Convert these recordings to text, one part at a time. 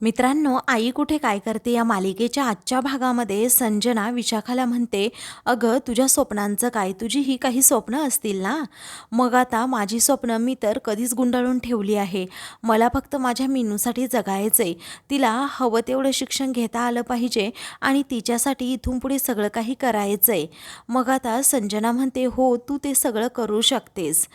मित्रांनो आई कुठे काय करते या मालिकेच्या आजच्या भागामध्ये संजना विशाखाला म्हणते अगं तुझ्या स्वप्नांचं काय? तुझी ही काही स्वप्न असतील ना? मग आता माझी स्वप्न मी तर कधीच गुंडाळून ठेवली आहे. मला फक्त माझ्या मिनूसाठी आहे तिला हवं तेवढं शिक्षण घेता आलं पाहिजे आणि तिच्यासाठी इथून पुढे सगळं काही करायचं आहे मग आता संजना म्हणते हो तू ते सगळं करू शकतेस.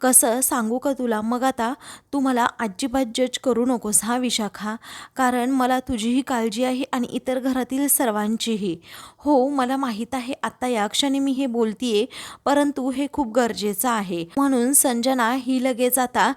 कसं? सांगू का तुला? मग आता तू मला अजिबात जज करू नकोस हा विशाखा. कारण मला तुझीही काळजी आहे आणि इतर घरातील सर्वांचीही. हो मला माहीत आहे आत्ता या क्षणी मी हे बोलतीये परंतु हे खूप गरजेचं आहे. म्हणून संजना ही लगेच आता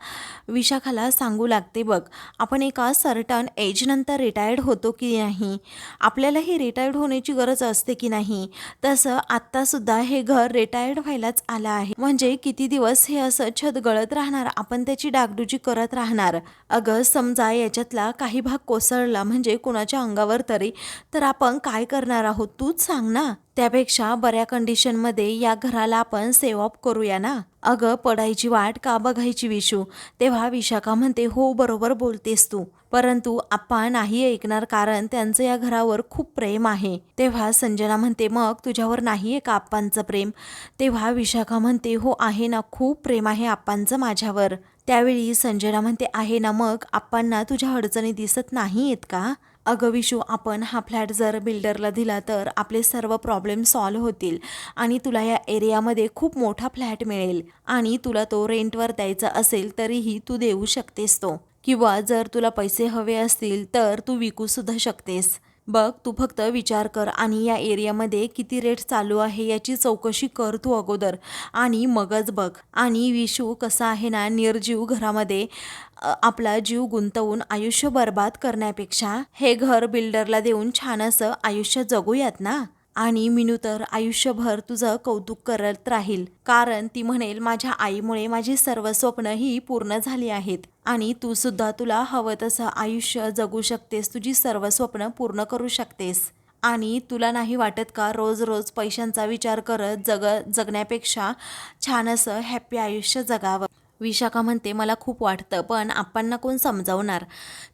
विशाखाला सांगू लागते बघ आपण एका सर्टन एजनंतर रिटायर्ड होतो की नाही? आपल्यालाही रिटायर्ड होण्याची गरज असते की नाही? तसं आत्तासुद्धा हे घर रिटायर्ड व्हायलाच आलं आहे. म्हणजे किती दिवस हे असं छत गळत राहणार? आपण त्याची डागडुजी करत राहणार? अगं समजा याच्यातला काही भाग कोसळला म्हणजे कुणाच्या अंगावर तरी. तर आपण काय करणार आहोत? तूच सांग ना. त्यापेक्षा बऱ्या कंडिशनमध्ये या घराला आपण सेव्ह ऑफ करूया ना. अगं पडायची वाट का बघायची विशू? तेव्हा विशाखा म्हणते हो बरोबर बोलतेस तू. परंतु आप्पा नाही ऐकणार कारण त्यांचं या घरावर खूप प्रेम आहे. तेव्हा संजना म्हणते मग तुझ्यावर नाही आहे का आप्पांचं प्रेम? तेव्हा विशाखा म्हणते हो आहे ना. खूप प्रेम आहे आप्पांचं माझ्यावर. त्यावेळी संजना म्हणते आहे ना मग आप्पांना तुझ्या अडचणी दिसत नाही आहेत का? अगं विशू आपण हा फ्लॅट जर बिल्डरला दिला तर आपले सर्व प्रॉब्लेम सॉल्व होतील आणि तुला या एरियामध्ये खूप मोठा फ्लॅट मिळेल आणि तुला तो रेंटवर द्यायचा असेल तरीही तू देऊ शकतेस तो. किंवा जर तुला पैसे हवे असतील तर तू विकू सुद्धा शकतेस. बघ तू फक्त विचार कर आणि या एरियामध्ये किती रेट चालू आहे याची चौकशी कर तू अगोदर. आणि मगच बघ. आणि विशू कसा आहे ना निर्जीव घरामध्ये आपला जीव गुंतवून आयुष्य बर्बाद करण्यापेक्षा हे घर बिल्डरला देऊन छान असं आयुष्य जगूयात ना? आणि मिनू तर आयुष्यभर तुझं कौतुक करत राहील. कारण ती म्हणेल माझ्या आईमुळे माझी सर्व स्वप्न ही पूर्ण झाली आहेत आणि तू सुद्धा तुला हवं तसं आयुष्य जगू शकतेस तुझी सर्व स्वप्न पूर्ण करू शकतेस. आणि तुला नाही वाटत का रोज रोज पैशांचा विचार करत जग जगण्यापेक्षा छान असं हॅप्पी आयुष्य जगावं? विशाखा म्हणते मला खूप वाटतं पण आप्पांना कोण समजावणार?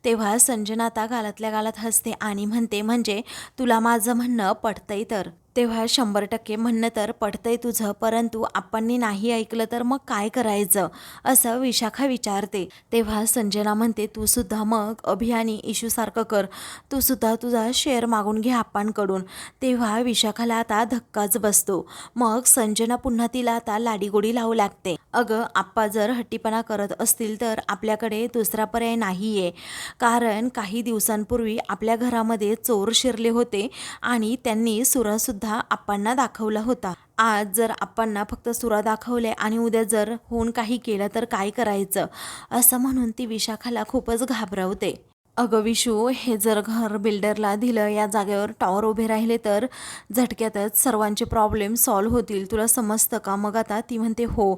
तेव्हा संजना आता गालातल्या गालात हसते आणि म्हणते म्हणजे तुला माझं म्हणणं पटतंय तर? तेव्हा शंभर टक्के म्हणणं तर पटतंय तुझं परंतु आपणनी नाही ऐकलं तर मग काय करायचं? असं विशाखा विचारते. तेव्हा संजना म्हणते तू सुद्धा मग अभियानी इशूसारखं कर. तू सुद्धा तुझा शेअर मागून घे आप्पांकडून तेव्हा विशाखाला आता धक्काच बसतो. मग संजना पुन्हा तिला आता लाडीगोडी लावू लागते. अगं आप्पा जर हट्टीपणा करत असतील तर आपल्याकडे दुसरा पर्याय नाही आहे कारण काही दिवसांपूर्वी आपल्या घरामध्ये चोर शिरले होते आणि त्यांनी सुरासुद्धा आप्पांना दाखवला होता. आज जर आप्पांना फक्त सुरा दाखवले आणि उद्या जर होऊन काही केलं तर काय करायचं? असं म्हणून ती विशाखाला खूपच घाबरवते. अगं विशू हे जर घर बिल्डरला दिलं या जागेवर टॉवर उभे राहिले तर झटक्यातच सर्वांचे प्रॉब्लेम सॉल्व्ह होतील. तुला समजतं का? मग आता ती म्हणते हो.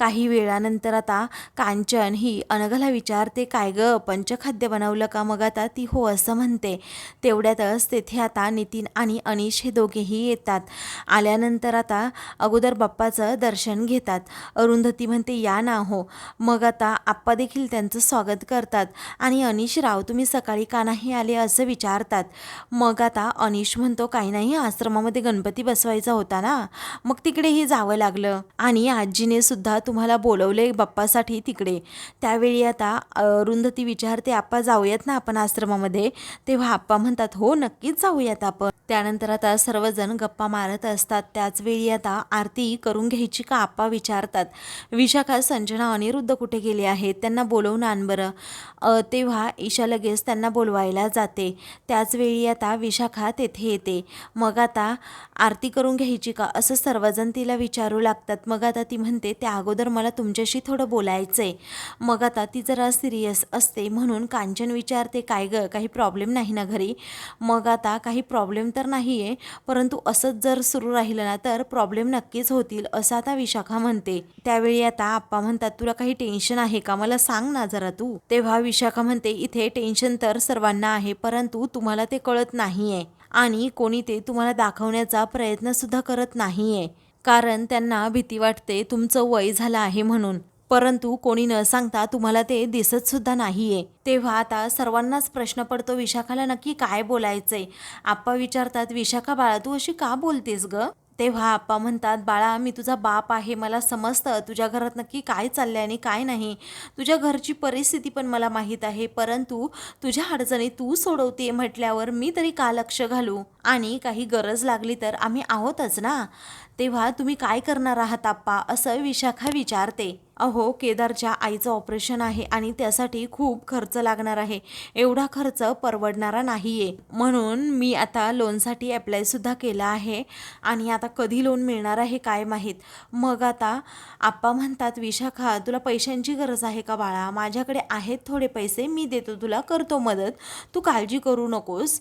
काही वेळानंतर आता कांचन ही अनघला विचारते काय गं पंचखाद्य बनवलं का मग आता? ती हो असं म्हणते. तेवढ्यातच तेथे आता नितीन आणि अनिश हे दोघेही येतात. आल्यानंतर आता अगोदर बाप्पाचं दर्शन घेतात. अरुंधती म्हणते या ना हो. मग आता आप्पा देखील त्यांचं स्वागत करतात आणि अनिश राव तुम्ही सकाळी का नाही आले? असं विचारतात. मग आता अनिश म्हणतो काही नाही आश्रमामध्ये गणपती बसवायचा होता ना? मग तिकडेही जावं लागलं. आणि आजीने सुद्धा तुम्हाला बोलवले बाप्पासाठी तिकडे. त्यावेळी आता अरुंधती विचारते आप्पा जाऊयात ना आपण आश्रमामध्ये? तेव्हा आप्पा म्हणतात हो नक्कीच जाऊयात आपण. त्यानंतर आता सर्वजण गप्पा मारत असतात. त्याचवेळी आता आरती करून घ्यायची का आप्पा विचारतात. विशाखा संजना अनिरुद्ध कुठे गेले आहेत? त्यांना बोलवून आण बरं. तेव्हा ईशा लगेच त्यांना बोलवायला जाते. त्याचवेळी आता विशाखा तेथे येते. मग आता आरती करून घ्यायची का? असं सर्वजण तिला विचारू लागतात. मग आता ती म्हणते त्या अगोदर मला तुमच्याशी थोडं बोलायचं आहे मग आता ती जरा सिरियस असते म्हणून कांचन विचारते काय गं? काही प्रॉब्लेम नाही ना घरी? मग आता काही प्रॉब्लेम तर तर नाही आहे परंतु असंच जर सुरू राहिलं ना तर प्रॉब्लेम नक्कीच होतील असं आता विशाखा म्हणते. त्यावेळी आता आप्पा म्हणतात तुला काही टेन्शन आहे का? मला सांग ना जरा तू. तेव्हा विशाखा म्हणते इथे टेन्शन तर सर्वांना आहे परंतु तुम्हाला ते कळत नाही आहे आणि कोणी ते तुम्हाला दाखवण्याचा प्रयत्न सुद्धा करत नाही आहे कारण त्यांना भीती वाटते तुमचं वय झालं आहे म्हणून. परंतु कोणी न सांगता तुम्हाला ते दिसत सुद्धा नाहीये. तेव्हा आता सर्वांनाच प्रश्न पडतो विशाखाला नक्की काय बोलायचंय? आप्पा विचारतात विशाखा बाळा तू अशी का बोलतेस ग? तेव्हा आप्पा म्हणतात बाळा मी तुझा बाप आहे मला समजतं तुझ्या घरात नक्की काय चाललंय आणि काय नाही. तुझ्या घरची परिस्थिती पण मला माहीत आहे परंतु तुझ्या अडचणी तू सोडवते म्हटल्यावर मी तरी का लक्ष घालू? आणि काही गरज लागली तर आम्ही आहोतच ना? तेव्हा तुम्ही काय करणार आहात आप्पा? असं विशाखा विचारते. अहो केदारच्या आईचं ऑपरेशन आहे आणि त्यासाठी खूप खर्च लागणार आहे. एवढा खर्च परवडणारा नाहीये. म्हणून मी आता लोनसाठी अप्लाय सुद्धा केला आहे आणि आता कधी लोन मिळणार आहे काय माहीत. मग आता आप्पा म्हणतात विशाखा तुला पैशांची गरज आहे का बाळा? माझ्याकडे आहेत थोडे पैसे मी देतो तुला करतो मदत. तू काळजी करू नकोस.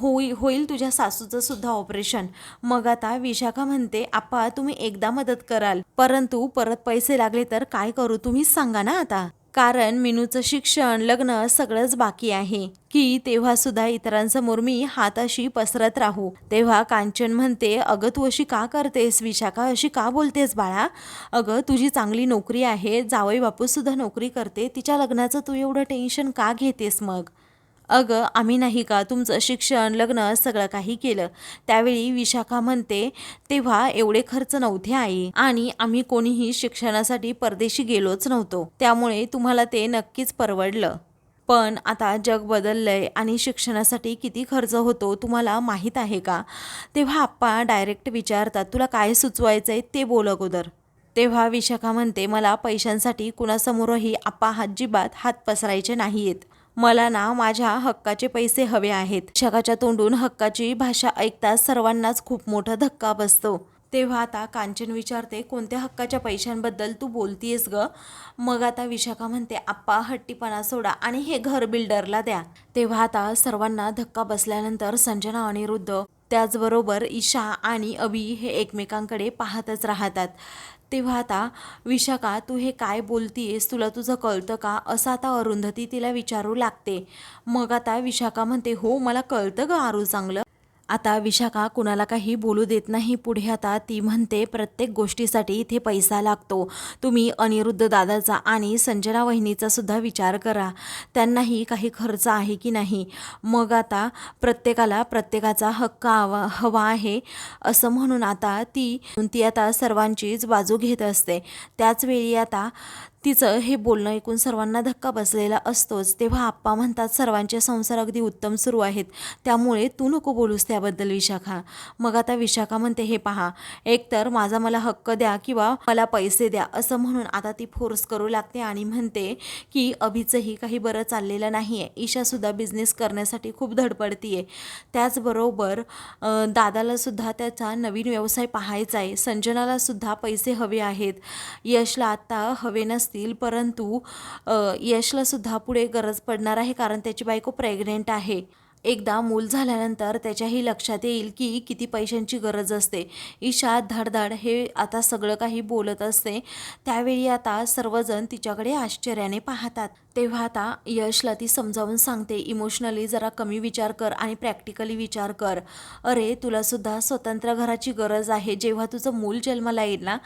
होई होईल तुझ्या सासूचं सुद्धा ऑपरेशन. मग आता विशाखा म्हणते आप्पा तुम्ही एकदा मदत कराल. परंतु परत पैसे लागले तर काय करू तुम्हीच सांगा ना आता. कारण मिनूचं शिक्षण लग्न सगळंच बाकी आहे. की तेव्हा सुद्धा इतरांसमोर मी हात अशी पसरत राहू. तेव्हा कांचन म्हणते अगं तू अशी का करतेस? विशाखा अशी का बोलतेस बाळा? अगं तुझी चांगली नोकरी आहे. जावई बापू सुद्धा नोकरी करते. तिच्या लग्नाचं तू एवढं टेन्शन का घेतेस मग? अगं आम्ही नाही का तुमचं शिक्षण लग्न सगळं काही केलं. त्यावेळी विशाखा म्हणते तेव्हा एवढे खर्च नव्हते आई आणि आम्ही कोणीही शिक्षणासाठी परदेशी गेलोच नव्हतो. त्यामुळे तुम्हाला ते नक्कीच परवडलं. पण आता जग बदललंय आणि शिक्षणासाठी किती खर्च होतो तुम्हाला माहीत आहे का? तेव्हा आप्पा डायरेक्ट विचारतात तुला काय सुचवायचं आहे ते बोल अगोदर. तेव्हा विशाखा म्हणते मला पैशांसाठी कुणासमोरही आप्पा अजिबात हात पसरायचे नाहीयेत. मला ना माझ्या हक्काचे पैसे हवे आहेत. शिक्षकाच्या तोंडून हक्काची भाषा ऐकताच सर्वांनाच खूप मोठा धक्का बसतो. तेव्हा आता कांचन विचारते कोणत्या हक्काच्या पैशांबद्दल तू बोलतीयस ग? मग आता विशाखा म्हणते आप्पा हट्टीपणा सोडा आणि हे घर बिल्डरला द्या. तेव्हा आता सर्वांना धक्का बसल्यानंतर संजना अनिरुद्ध त्याचबरोबर ईशा आणि अभि हे एकमेकांकडे पाहतच राहतात. तेव्हा आता विशाखा तू हे काय बोलतीयेस? तुला तुझं कळतं का? असं आता अरुंधती तिला विचारू लागते. मग आता विशाखा म्हणते हो मला कळतं ग आरू चांगलं. आता विशाखा कुणाला काही बोलू देत नाही पुढे आता ती म्हणते प्रत्येक गोष्टीसाठी इथे पैसा लागतो. तुम्ही अनिरुद्ध दादाचा आणि संजना वहिनीचा सुद्धा विचार करा. त्यांनाही काही खर्च आहे की नाही? मग आता प्रत्येकाला प्रत्येकाचा हक्क हवा हवा आहे असं म्हणून आता ती ती आता सर्वांचीच बाजू घेत असते. त्याचवेळी आता तिचं हे बोलणं ऐकून सर्वांना धक्का बसलेला असतोच. तेव्हा आप्पा म्हणतात सर्वांचे संसार अगदी उत्तम सुरू आहेत. त्यामुळे तू नको बोलूस त्याबद्दल विशाखा. मग आता विशाखा म्हणते हे पहा एकतर माझा मला हक्क द्या किंवा मला पैसे द्या. असं म्हणून आता ती फोर्स करू लागते आणि म्हणते की अभिचंही काही बरं चाललेलं नाही आहे ईशासुद्धा बिझनेस करण्यासाठी खूप धडपडती आहे त्याचबरोबर दादालासुद्धा त्याचा नवीन व्यवसाय पाहायचा आहे संजनालासुद्धा पैसे हवे आहेत. यशला आत्ता हवे नसते असतील परंतु यशलासुद्धा पुढे गरज पडणार आहे कारण त्याची बायको प्रेग्नेंट आहे. एकदा मूल झाल्यानंतर त्याच्याही लक्षात येईल की किती पैशांची गरज असते. ईशा धडधड हे आता सगळं काही बोलत असते. त्यावेळी आता सर्वजण तिच्याकडे आश्चर्याने पाहतात. तेव्हा आता यशला ती समजावून सांगते इमोशनली जरा कमी विचार कर आणि प्रॅक्टिकली विचार कर. अरे तुलासुद्धा स्वतंत्र घराची गरज आहे. जेव्हा तुझं मूल जन्माला येईल ना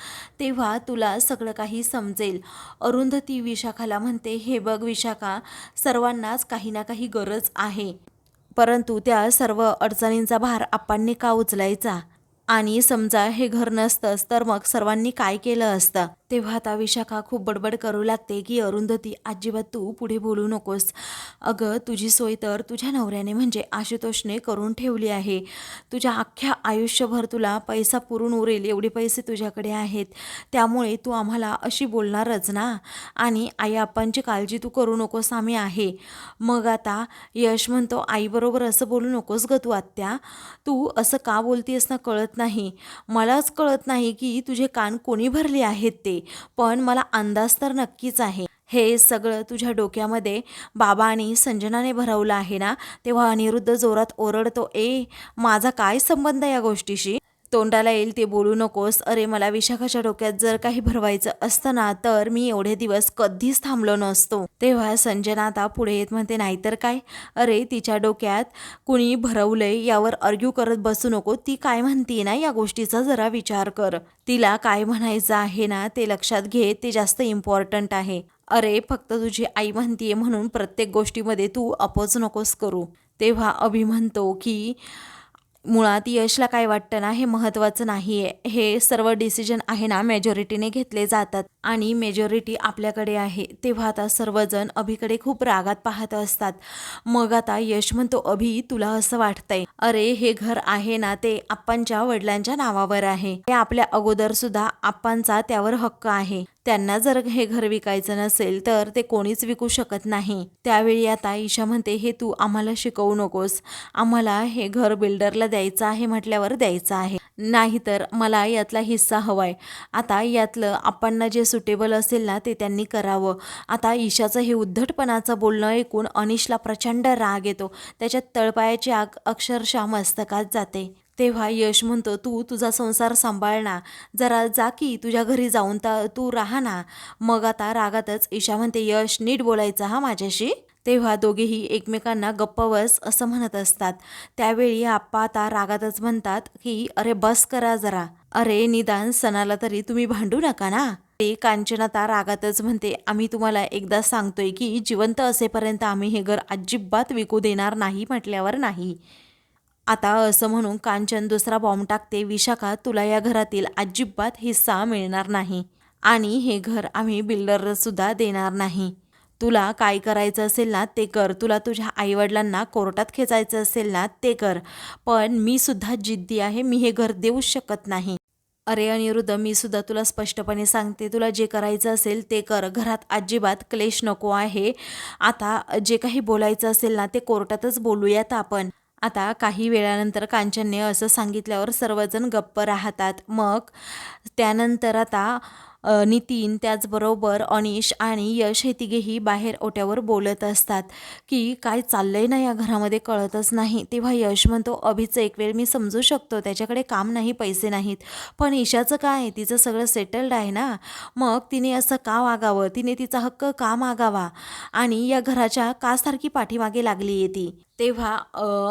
तेव्हा तुला सगळं काही समजेल. अरुंधती विशाखाला म्हणते हे बघ विशाखा सर्वांनाच काही ना काही गरज आहे. परंतु त्या सर्व अडचणींचा भार आप्पांनी का उचलायचा? आणि समजा हे घर नसतंच तर मग सर्वांनी काय केलं असतं? तेव्हा आता विशाखा खूप बडबड करू लागते की अरुंधती अजिबात तू पुढे बोलू नकोस. अगं तुझी सोय तर तुझ्या नवऱ्याने म्हणजे आशुतोषने करून ठेवली आहे. तुझ्या अख्ख्या आयुष्यभर तुला पैसा पुरून उरेल एवढे पैसे तुझ्याकडे आहेत. त्यामुळे तू आम्हाला अशी बोलणारच ना. आणि आई आप्पांची काळजी तू करू नकोस आम्ही आहे. मग आता यश म्हणतो आईबरोबर असं बोलू नकोस ग तू आत्या. तू असं का बोलतीयस ना कळत नाही. मलाच कळत नाही की तुझे कान कोणी भरले आहेत ते. पण मला अंदाज तर नक्कीच आहे. हे सगळं तुझ्या डोक्यामध्ये बाबा आणि संजनाने भरवलं आहे ना तेव्हा अनिरुद्ध जोरात ओरडतो ए माझा काय संबंध या गोष्टीशी? तोंडाला येईल ते बोलू नकोस. अरे मला विशाखाच्या डोक्यात जर काही भरवायचं असतं ना तर मी एवढे दिवस कधीच थांबलो नसतो. तेव्हा संजना आता पुढे येत म्हणते नाहीतर काय? अरे तिच्या डोक्यात कुणी भरवलंय यावर अर्ग्यू करत बसू नको. ती काय म्हणते ना या गोष्टीचा जरा विचार कर. तिला काय म्हणायचं आहे ना ते लक्षात घे. ते जास्त इम्पॉर्टंट आहे. अरे फक्त तुझी आई म्हणतीये म्हणून प्रत्येक गोष्टीमध्ये तू अपोज नकोस करू. तेव्हा अभि म्हणतो की मुळात यशला काय वाटतं ना हे महत्त्वाचं नाही आहे हे सर्व डिसिजन आहे ना मेजॉरिटीने घेतले जातात. आणि मेजॉरिटी आपल्याकडे आहे. तेव्हा आता सर्वजण अभिकडे खूप रागात पाहत असतात. मग आता यश म्हणतो अभि तुला असं वाटतंय. अरे हे घर आहे ना ते आप्पांच्या वडिलांच्या नावावर आहे. हे आपल्या अगोदर सुद्धा आप्पांचा त्यावर हक्क आहे. त्यांना जर हे घर विकायचं नसेल तर ते कोणीच विकू शकत नाही. त्यावेळी आता ईशा म्हणते हे तू आम्हाला शिकवू नकोस. आम्हाला हे घर बिल्डरला द्यायचं आहे म्हटल्यावर द्यायचं आहे. नाहीतर मला यातला हिस्सा हवाय. आता यातलं आपणना जे सुटेबल असेल ना ते त्यांनी करावं. आता ईशाचं हे उद्धटपणाचं बोलणं ऐकून अनिशला प्रचंड राग येतो. त्याच्यात तळपायाची आग अक्षरशः मस्तकात जाते. तेव्हा यश म्हणतो तू तुझा संसार सांभाळ ना. जरा जा की तुझ्या घरी जाऊन ता तू राहा ना. मग आता रागातच ईशा म्हणते यश नीट बोलायचं हा माझ्याशी. तेव्हा दोघेही एकमेकांना गप्प बस असं म्हणत असतात. त्यावेळी आप्पा आता रागातच म्हणतात की अरे बस करा जरा. अरे निदान सणाला तरी तुम्ही भांडू नका ना. ते कांचनाता रागातच म्हणते आम्ही तुम्हाला एकदा सांगतोय की जिवंत असेपर्यंत आम्ही हे घर अजिबात विकू देणार नाही म्हटल्यावर नाही. आता असं म्हणून कांचन दुसरा बॉम्ब टाकते. विशाखा तुला या घरातील अजिबात हिस्सा मिळणार नाही. आणि हे घर आम्ही बिल्डरसुद्धा देणार नाही. तुला काय करायचं असेल ना ते कर. तुला तुझ्या आईवडिलांना कोर्टात खेचायचं असेल ना ते कर. पण मी सुद्धा जिद्दी आहे. मी हे घर देऊच शकत नाही. अरे अनिरुद्ध मी सुद्धा तुला स्पष्टपणे सांगते. तुला जे करायचं असेल ते कर. घरात अजिबात क्लेश नको आहे. आता जे काही बोलायचं असेल ना ते कोर्टातच बोलूयात आपण. आता काही वेळानंतर कांचनने असं सांगितल्यावर सर्वजण गप्प राहतात. मग त्यानंतर आता नितीन त्याचबरोबर अनिश आणि यश हे तिघेही बाहेर ओट्यावर बोलत असतात की काय चाललंय ना या घरामध्ये कळतच नाही. तेव्हा यश म्हणतो अभिचं एक वेळ मी समजू शकतो त्याच्याकडे काम नाही पैसे नाहीत. पण ईशाचं काय तिचं सगळं सेटल्ड आहे ना? मग तिने असं का वागावं? तिने तिचा हक्क का मागावा? आणि या घराच्या कासारखी पाठीमागे लागली आहे ती. तेव्हा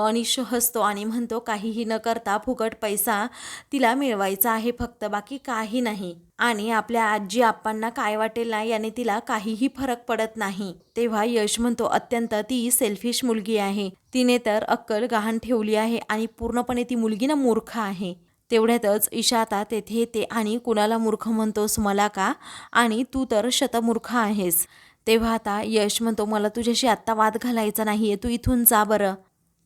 अनिश हसतो आणि म्हणतो काहीही न करता फुकट पैसा तिला मिळवायचा आहे फक्त बाकी काही नाही. आणि आपल्या आजी आप्पांना काय वाटेल ना याने तिला काहीही फरक पडत नाही. तेव्हा यश म्हणतो अत्यंत ती सेल्फिश मुलगी आहे. तिने तर अक्कल गहाण ठेवली आहे आणि पूर्णपणे ती मुलगी ना मूर्ख आहे. तेवढ्यातच ईशा आता तेथे येते आणि कुणाला मूर्ख म्हणतोस मला का? आणि तू तर शतमूर्ख आहेस. तेव्हा आता यश म्हणतो मला तुझ्याशी आत्ता वाद घालायचा नाही आहे तू इथून जा बरं.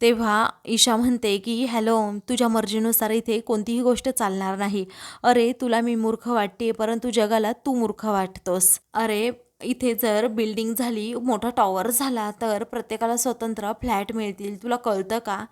तेव्हा ईशा म्हणते की हॅलो तुझ्या मर्जीनुसार इथे कोणतीही गोष्ट चालणार नाही. अरे तुला मी मूर्ख वाटते परंतु जगाला तू मूर्ख वाटतोस. अरे इथे जर बिल्डिंग झाली मोठा टॉवर झाला तर प्रत्येकाला स्वतंत्र फ्लॅट मिळतील. तुला कळतं का?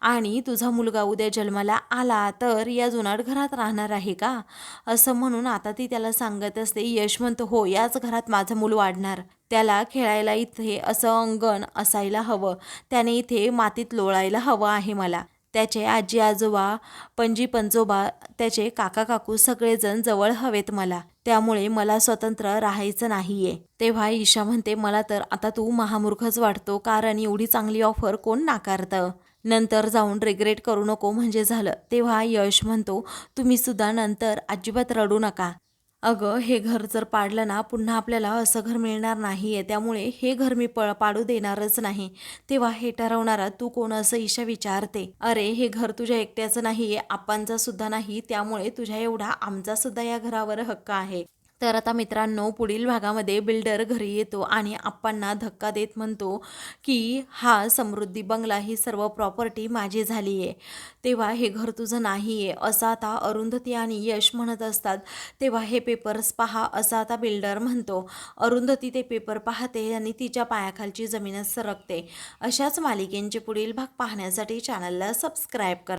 आणि तुझा मुलगा उद्या जन्माला आला तर या जुनाट घरात राहणार आहे का? असं म्हणून आता ती त्याला सांगत असते यश म्हणतो हो याच घरात माझं मूल वाढणार. त्याला खेळायला इथे असं अंगण असायला हवं. त्याने इथे मातीत लोळायला हवं आहे मला. त्याचे आजी आजोबा पणजी पंजोबा त्याचे काका काकू सगळेजण जवळ हवेत मला. त्यामुळे मला स्वतंत्र राहायचं नाहीये. तेव्हा ईशा म्हणते मला तर आता तू महामूर्खच वाटतो कारण एवढी चांगली ऑफर कोण नाकारतं? नंतर जाऊन रिग्रेट करू नको म्हणजे झालं. तेव्हा यश म्हणतो तुम्ही सुद्धा नंतर अजिबात रडू नका. अगं हे घर जर पाडलं ना पुन्हा आपल्याला असं घर मिळणार नाही आहे त्यामुळे हे घर मी पळ पाडू देणारच नाही. तेव्हा हे ठरवणारा तू कोण असं ईशा विचारते. अरे हे घर तुझ्या एकट्याचं नाही आहे आपांचा सुद्धा नाही. त्यामुळे तुझ्या एवढा आमचा सुद्धा या घरावर हक्क आहे. तर आता मित्रांनो पुढील भागामध्ये बिल्डर घरी येतो आणि आप्पांना धक्का देत म्हणतो की हा समृद्धी बंगला ही सर्व प्रॉपर्टी माझी झाली आहे तेव्हा हे घर तुझं नाही आहे असं आता अरुंधती आणि यश म्हणत असतात. तेव्हा हे पेपर्स पहा असं आता बिल्डर म्हणतो. अरुंधती ते पेपर पाहते आणि तिच्या पायाखालची जमीनच सरकते. अशाच मालिकेंचे पुढील भाग पाहण्यासाठी चॅनलला सबस्क्राईब करा.